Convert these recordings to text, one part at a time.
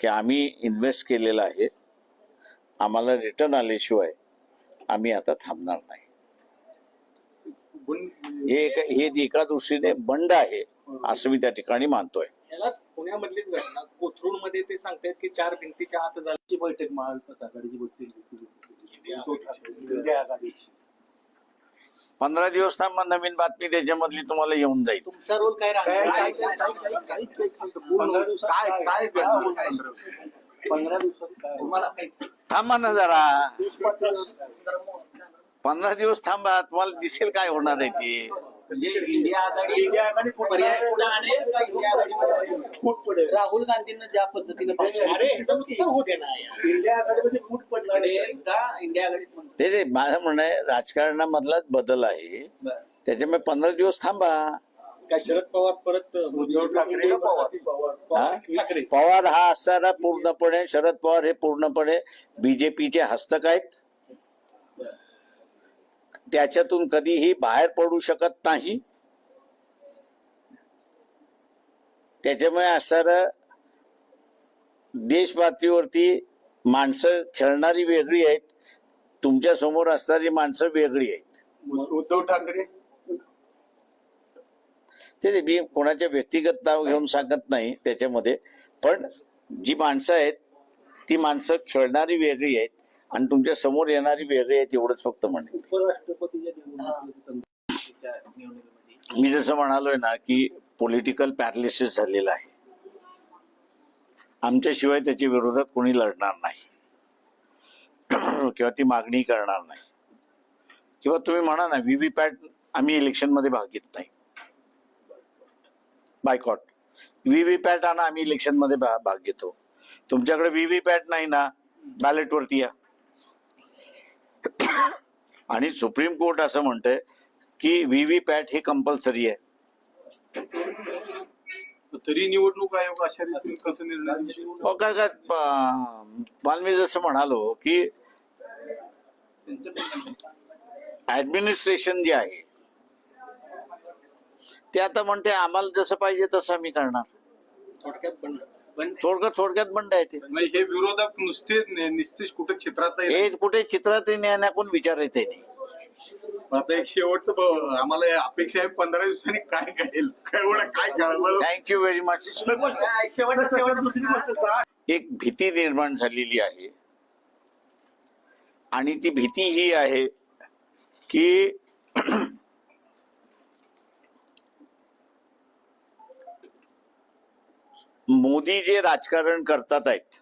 की आम्ही इन्व्हेस्ट केलेलं आहे आम्हाला रिटर्न आल्याशिवाय आम्ही आता थांबणार नाही. हे एक- हे एका दृष्टीने बंड आहे असं मी त्या ठिकाणी मानतोय. पुण्यामधलीच घटना. कोथरूडमध्ये ते सांगतायत की चार भिंतीच्या आत झाली. ची बैठक महाविकास आघाडीची बैठक उद्धव ठाकरे इंडिया आघाडीची पंधरा दिवस थांबा नवीन बातमी त्याच्यामधली तुम्हाला येऊन जाईल तुमचा रोल काय काय- काय- राहणार काय- काय- काय- काय- काय- काय- पंधरा दिवसात? तुम्हाला थांबा ना जरा पंधरा दिवस थांबा तुम्हाला दिसेल काय होणार आहे ते म्हणजे इंडिया आघाडी इंडिया आघाडी फुट पर्याय पुढे आणेल का इंडिया आघाडीमध्ये फूट पडेल राहुल गांधींना ज्या पद्धतीने पक्ष अरे एकदम उत्तर दे ना यार. इंडिया आघाडीमध्ये फूट पडणार पडेल आहे. का इंडिया आघाडीत म्हणतो ते ते माझं म्हणणं आहे राजकारणामधलाच बदल आहे. त्याच्यामुळे पंधरा दिवस थांबा. काय शरद पवार परत उद्धव ठाकरे का पवार. पवार. हा? ठाकरे. पवार हा असणारा पूर्णपणे शरद पवार हे पूर्णपणे बीजेपीचे हस्तक आहेत. त्याच्यातून कधीही बाहेर पडू शकत नाही. त्याच्यामुळे असणारं देश पातळीवरती माणसं खेळणारी वेगळी आहेत. तुमच्यासमोर असणारी माणसं वेगळी आहेत. उद्धव ठाकरे? ते ते मी कोणाच्या व्यक्तिगत नाव घेऊन सांगत नाही त्याच्यामध्ये. पण जी माणसं आहेत ती माणसं खेळणारी वेगळी आहेत. आणि तुमच्यासमोर येणारी वेगळी आहेत एवढंच फक्त निवडणुकीमध्ये. मी जसं म्हणालोय ना की पॉलिटिकल पॅरालिसिस झालेलं आहे. आमच्याशिवाय त्याच्या विरोधात कोणी लढणार नाही. किंवा ती मागणी करणार नाही. किंवा तुम्ही म्हणा ना व्हीव्हीपॅट आम्ही इलेक्शनमध्ये भाग घेत नाही. बायकॉट. व्हीव्हीपॅट आणा आम्ही इलेक्शनमध्ये भा- भाग घेतो. तुमच्याकडे व्हीव्हीपॅट नाही ना बॅलेट वरती या. आणि सुप्रीम कोर्ट असं म्हणतंय की व्हीव्हीपॅट हे कंपल्सरी आहे. तरी निवडणूक आयोग अशा रीतीने कसं निर्णय काय काय मला मी जसं म्हणालो की ऍडमिनिस्ट्रेशन जे आहे ते आता म्हणते आम्हाला जसं पाहिजे तसं आम्ही करणार. थोडक्यात थोडक्यात थोडक्यात बंड आहे ते. म्हणजे हे विरोधक नुसते नि- निस्तेज कुठे क्षेत्रात हे कुठे चित्रात कोण विचारायचं नाही. आता एक शेवटचं ब- आम्हाला अपेक्षा आहे पंधरा दिवसांनी काय घडेल? काय एवढं काय कळलं थँक्यू व्हेरी मच शेवट शेवट दुसरी गोष्ट काय? एक भीती निर्माण झालेली आहे. आणि ती भीती ही आहे की मोदी जे राजकारण करतात आहेत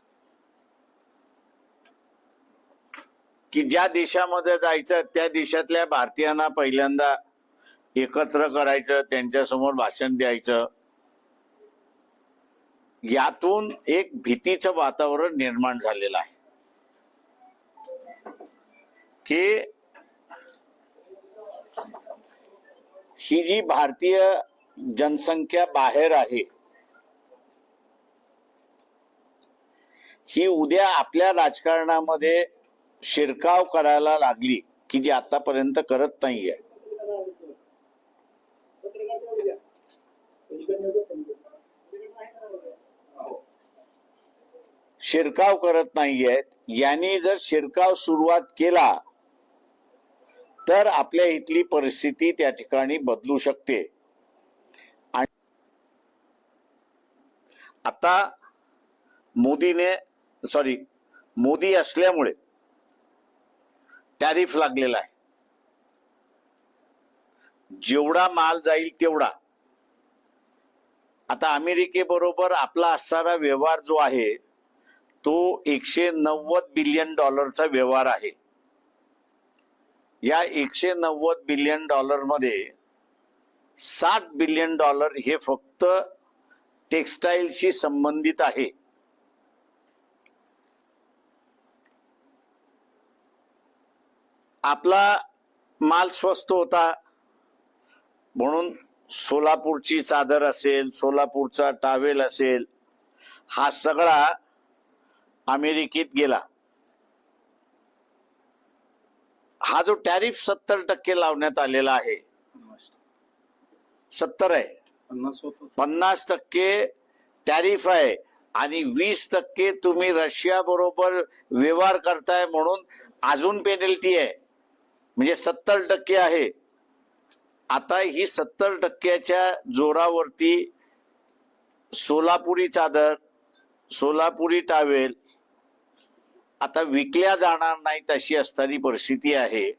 की ज्या देशामध्ये जायचं त्या देशातल्या भारतीयांना पहिल्यांदा एकत्र करायचं त्यांच्यासमोर भाषण द्यायचं यातून एक भीतीचं वातावरण निर्माण झालेलं आहे. की ही जी भारतीय जनसंख्या बाहेर आहे ही उद्या आपल्या राजकारणामध्ये शिरकाव करायला लागली की जी आतापर्यंत करत नाहीये. शिरकाव करत नाहीयेत यांनी जर शिरकाव सुरुवात केला तर आपल्या इथली परिस्थिती त्या ठिकाणी बदलू शकते. आणि आता मोदीने सॉरी मोदी असल्यामुळे टॅरिफ लागलेला आहे. जेवढा माल जाईल तेवढा. आता अमेरिकेबरोबर आपला असणारा व्यवहार जो आहे तो एकशे नव्वद बिलियन डॉलरचा व्यवहार आहे. या एकशे नव्वद बिलियन डॉलरमध्ये साठ बिलियन डॉलर हे फक्त टेक्सटाईलशी संबंधित आहे. आपला माल स्वस्त होता. म्हणून सोलापूरची चादर असेल सोलापूरचा टावेल असेल हा सगळा अमेरिकेत गेला. हा जो टॅरिफ सत्तर टक्के लावण्यात आलेला आहे. सत्तर आहे. पन्नास टक्के टॅरिफ आहे. आणि वीस टक्के तुम्ही रशिया बरोबर व्यवहार करताय म्हणून अजून पेनल्टी आहे. म्हणजे सत्तर टक्के आहे. आता ही सत्तर टक्क्याच्या जोरावरती सोलापुरी चादर सोलापुरी टावेल आता विकल्या जाणार नाहीत अशी असणारी परिस्थिती आहे.